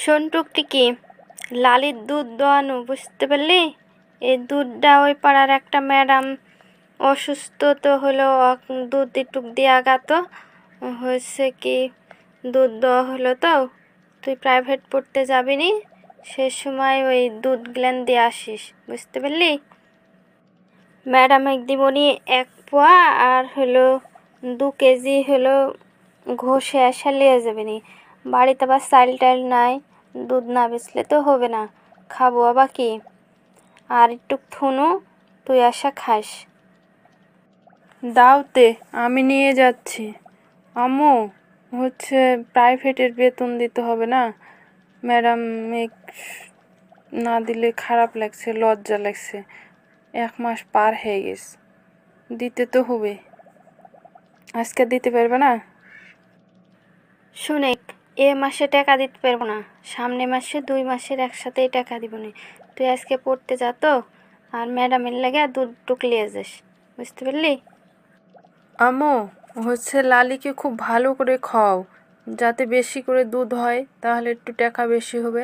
শোন টুকটিকি, লালির দুধ দোয়ানো, বুঝতে পারলি? এই দুধটা ওই পাড়ার একটা ম্যাডাম অসুস্থ তো হলো দুধ একটুক দিয়ে গাতো হয়েছে কি, দুধ দেওয়া হলো তো, তুই প্রাইভেট পড়তে যাবি নি? সে সময় ওই দুধ গ্ল্যান দিয়ে আসিস, বুঝতে পারলি? ম্যাডাম দিবনি এক পোয়া আর হলো দু কেজি হলো ঘষে আসা নিয়ে যাবে নি। বাড়িতে আবার চাল টাল নাই। দুধ না বেচলে তো হবে না। খাব আবার কি? আর একটু থুনু তুই আসা খাস। দাওতে আমি নিয়ে যাচ্ছি। আম্মু হচ্ছে প্রাইভেটের বেতন দিতে হবে না? ম্যাডাম না দিলে খারাপ লাগছে লজ্জা লাগছে। এক মাস পার হয়ে গেছে। দিতে তো হবে। আজকে দিতে পারবে না? শুনে এ মাসে টাকা দিতে পারব না। সামনে মাসে, দুই মাসের একসাথেই টাকা দিব না। তুই আজকে পড়তে যা তো, আর ম্যাডামের লাগে দুধ টুকলিয়ে যাস। বুঝতে পারলি? আমো হচ্ছে লালিকে খুব ভালো করে খাও যাতে বেশি করে দুধ হয়, তাহলে একটু টাকা বেশি হবে।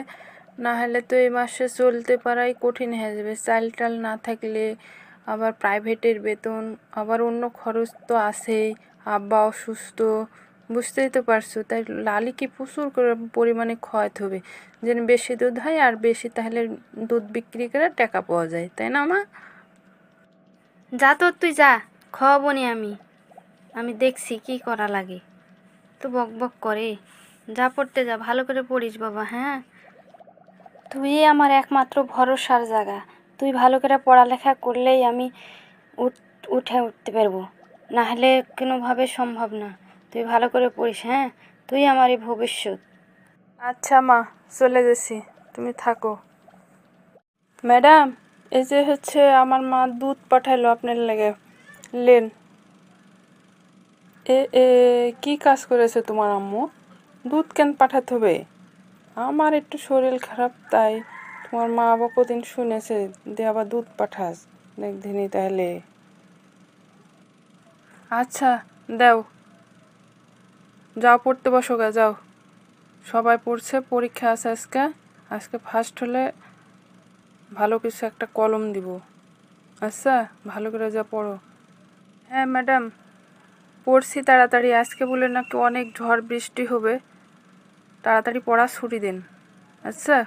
না হলে তো এই মাসে চলতে পারাই কঠিন হয়ে যাবে। চাল টাল না থাকলে, আবার প্রাইভেটের বেতন, আবার অন্য খরচ তো আছেই। আব্বা অসুস্থ। বুঝতেই তো পারছ। তাই লালিকে প্রচুর করে পরিমাণে খাওয়াতে হবে। যেন বেশি দুধ হয় আর বেশি তাহলে দুধ বিক্রি করে টাকা পাওয়া যায়। তাই না, মা? যা তো তুই যা খাওয়াবো নি আমি। আমি দেখছি কি করা লাগে। তো বক বক করে। যা পড়তে যা, ভালো করে পড়িস বাবা হ্যাঁ? তুই আমার একমাত্র ভরসার জায়গা। তুই ভালো করে পড়ালেখা করলেই আমি উঠে উঠতে পারব। না হলে কোনোভাবে সম্ভব না। তুই ভালো করে পড়িস হ্যাঁ? তুই আমারই ভবিষ্যৎ। আচ্ছা মা, চলে গেছি। তুমি থাকো। ম্যাডাম, এই যে হচ্ছে আমার মা দুধ পাঠাইলো আপনার লেগে। লেন। এ এ, কি কাজ করেছে তোমার আম্মু? দুধ কেন পাঠাতে হবে? আমার একটু শরীর খারাপ, তাই তোমার মা আবার কদিন শুনেছে দে আবার দুধ পাঠাস। একদিনই তাহলে। আচ্ছা দাও। যাও, পড়তে বসো গা, যাও। সবাই পড়ছে, পরীক্ষা আছে আজকে। আজকে ফার্স্ট হলে ভালো কিছু একটা কলম দিব। আচ্ছা ভালো করে যা পড়ো। হ্যাঁ ম্যাডাম পড়ছি তাড়াতাড়ি। আজকে বলে নাকি অনেক ঝড় বৃষ্টি হবে। তাড়াতাড়ি পড়া ছুটি দিন। আচ্ছা?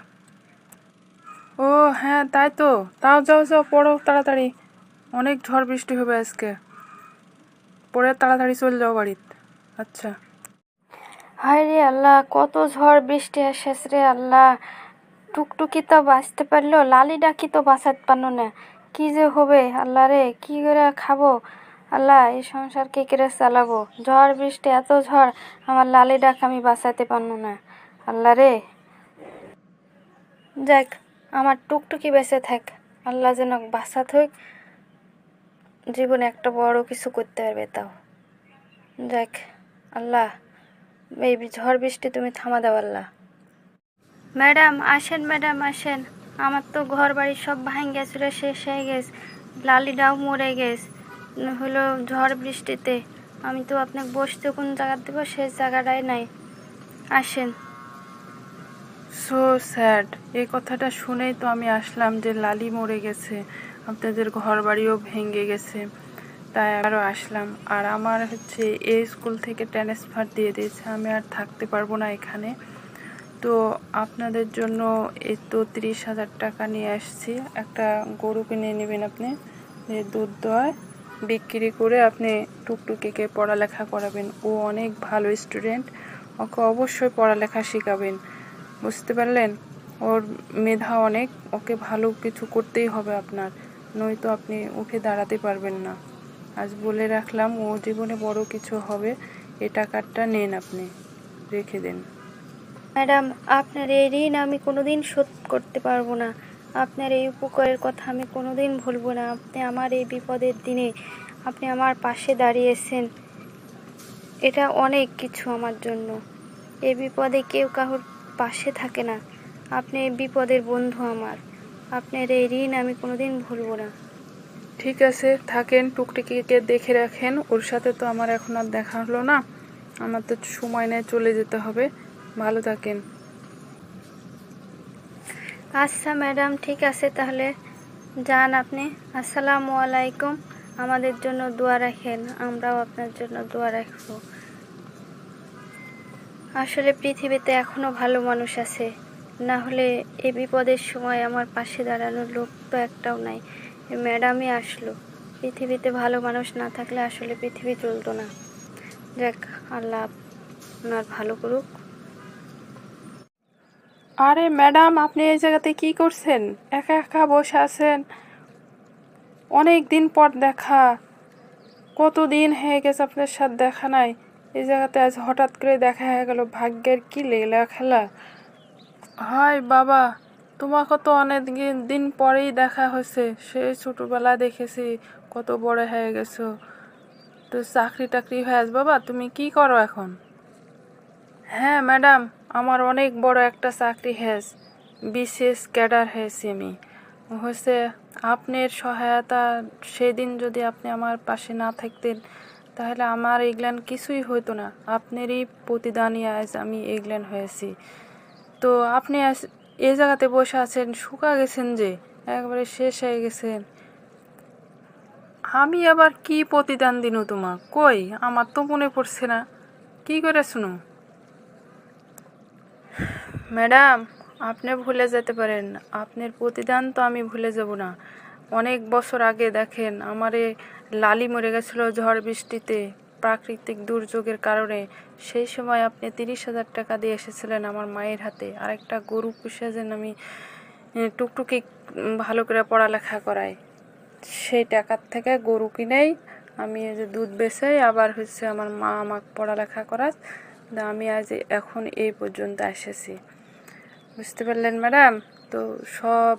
ও হ্যাঁ তাই তো। তাও যাও যাও, পড়ো তাড়াতাড়ি। অনেক ঝড় বৃষ্টি হবে আজকে। পড়ে তাড়াতাড়ি চলে যাও বাড়িতে। আচ্ছা। হায় রে আল্লাহ, কত ঝড় বৃষ্টি আসেস রে আল্লাহ। টুকটুকি তো বাঁচতে পারল, লালি ডাকি তো বাঁচাতে পারল না। কি যে হবে আল্লাহ রে, কি করে খাব? আল্লাহ, এই সংসার কি করে চালাবো? ঝড় বৃষ্টি, এত ঝড়, আমার লালি ডাক আমি বাঁচাতে পারল না। আল্লাহ রে। যাক, আমার টুকটুকি বেঁচে থাক। আল্লাহ যেন বাঁচা থাক জীবনে একটা বড় কিছু করতে পারবে তাও। যাক, আল্লাহ। এই ঝড় বৃষ্টি তুমি থামা দাও আল্লাহ। ম্যাডাম, আসেন ম্যাডাম, আসেন। আমার তো ঘর বাড়ি সব ভাঙ্গে চুরে শেষ হয়ে গেছে। লালিটাও মরে গেছে। হলো ঝড় বৃষ্টিতে। আমি তো আপনাকে বসতে কোন জায়গা দেবো সেই জায়গাটাই নাই। আসেন। সো স্যাড এই কথাটা শুনেই তো আমি আসলাম যে লালি মরে গেছে। আপনাদের ঘর বাড়িও ভেঙে গেছে। তাই আরও আসলাম। আর আমার হচ্ছে এই স্কুল থেকে ট্রান্সফার দিয়ে দিয়েছে। আমি আর থাকতে পারব না এখানে। তো আপনাদের জন্য এই তো তিরিশ হাজার টাকা নিয়ে আসছি। একটা গরু কিনে নেবেন আপনি। যে দুধ দোয়ায় বিক্রি করে আপনি টুকটুকিকে পড়ালেখা করাবেন। ও অনেক ভালো স্টুডেন্ট ওকে অবশ্যই পড়ালেখা শেখাবেন। বুঝতে পারলেন? ওর মেধা অনেক। ওকে ভালো কিছু করতেই হবে আপনার। নয়তো আপনি উঠে দাঁড়াতে পারবেন না। আজ বলে রাখলাম, ও জীবনে বড় কিছু হবে। এ টাকাটা নেন আপনি, রেখে দেন। ম্যাডাম, আপনার এই ঋণ আমি কোনোদিন শোধ করতে পারব না। আপনার এই উপকারের কথা আমি কোনোদিন ভুলবো না। আপনি আমার এই বিপদের দিনে আপনি আমার পাশে দাঁড়িয়েছেন। এটা অনেক কিছু আমার জন্য। এই বিপদে কেউ কারোর পাশে থাকে না। আপনি বিপদের বন্ধু আমার। আপনার এই ঋণ আমি কোনোদিন ভুলবো না। ঠিক আছে, থাকেন, টুকটুকিকে দেখে রাখেন। ওর সাথে তো আমার এখন আর দেখা হলো না। আমার তো সময় নেই, চলে যেতে হবে। ভালো থাকেন। আচ্ছা ম্যাডাম, ঠিক আছে তাহলে। যান আপনি। আসসালামু আলাইকুম। আমাদের জন্য দোয়া রাখেন। আমরাও আপনার জন্য দোয়া রাখব। আসলে পৃথিবীতে এখনও ভালো মানুষ আছে। না হলে এই বিপদের সময় আমার পাশে দাঁড়ানোর লোক তো একটাও নাই। ম্যাডামই আসলো। পৃথিবীতে ভালো মানুষ না থাকলে আসলে পৃথিবী চলতো না। যাক, আল্লাহ আপনার ভালো করুক। আরে ম্যাডাম, আপনি এই জায়গাতে কি করছেন? একা একা বসে আছেন। অনেক দিন পর দেখা। কতদিন হয়ে গেছে আপনার সাথে দেখা নাই? এই জায়গাতে আজ হঠাৎ করে দেখা হয়ে গেল। ভাগ্যের কি লীলা খেলা। হাই বাবা! তোমাকে তো অনেক দিন- পরেই দেখা হয়েছে। সেই ছোটোবেলা দেখেছি, কত বড় হয়ে গেছো। তো চাকরি টাকরি হয়ে আস বাবা, তুমি কি করো এখন? হ্যাঁ ম্যাডাম, আমার অনেক বড় একটা চাকরি হয়েছ। বিশেষ ক্যাডার হয়েছি আমি। হয়েছে, আপনার সহায়তা, সেদিন যদি আপনি আমার পাশে না থাকতেন, তাহলে আমার এগুলান কিছুই হতো না। আপনারই প্রতিদানই আজ আমি এগুলান হয়েছি। তো আপনি এই জায়গাতে বসে আছেন, শুকা গেছেন যে, একবারে শেষ হয়ে গেছেন। আমি আবার কি প্রতিদান দিনু তোমার? কই? আমার তো মনে পড়ছে না। কি করে শুনো? ম্যাডাম, আপনি ভুলে যেতে পারেন। আপনার প্রতিদান তো আমি ভুলে যাব না। অনেক বছর আগে দেখেন, আমারে লালি মরে গেছিল ঝড় বৃষ্টিতে। প্রাকৃতিক দুর্যোগের কারণে সেই সময় আপনি তিরিশ হাজার টাকা দিয়ে এসেছিলেন আমার মায়ের হাতে। আর একটা গরু পুষেছেন আমি টুকটুকি ভালো করে পড়ালেখা করাই। সেই টাকার থেকে গরু কিনেই আমি যে দুধ বেচাই, আবার হচ্ছে আমার মা আমাকে পড়ালেখা করাস আমি আজ এখন এই পর্যন্ত এসেছি। বুঝতে পারলেন ম্যাডাম? তো সব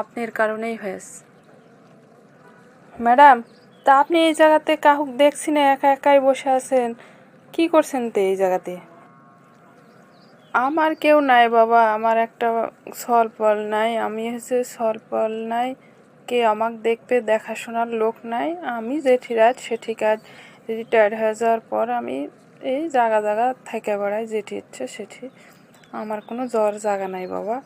আপনার কারণেই হয়েছে। ম্যাডাম? তা আপনি এই জায়গাতে কাহুক দেখছি না, একা একাই বসে আছেন। কি করছেন তো এই জায়গাতে? আমার কেউ নাই বাবা, আমার একটা সলপল নাই, আমি হচ্ছে সলপল নাই, কে আমাকে দেখবে, দেখাশোনার লোক নাই, আমি যে ঠিরাজ সে ঠিকাজ রিটায়ার্ড হয়ে যাওয়ার পর আমি এই জায়গা জায়গা থেকে বেড়াই যেটি ইচ্ছে সেটি আমার কোনো জ্বর জায়গা নাই বাবা।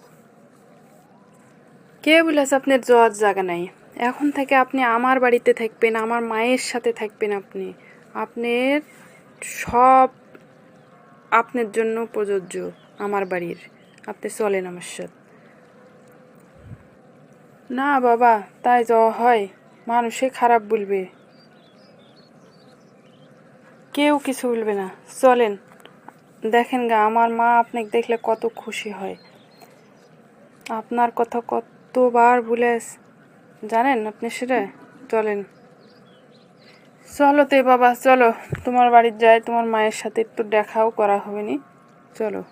কে বলেছে আপনার জ্বর জায়গা নাই? এখন থেকে আপনি আমার বাড়িতে থাকবেন, আমার মায়ের সাথে থাকবেন আপনি। আপনার সব আপনার জন্য প্রযোজ্য আমার বাড়ির। আপনি চলেন আমার সাথে। না বাবা, তাই যাওয়া হয়, মানুষে খারাপ বলবে। কেউ কিছু বলবে না। চলেন। দেখেন গা, আমার মা আপনাকে দেখলে কত খুশি হয়। আপনার কথা কতবার বলে জানেন আপনি সেটা? চলেন। চলো তে বাবা, চলো। তোমার বাড়ির যায়, তোমার মায়ের সাথে একটু দেখাও, করা হবে নি চলো।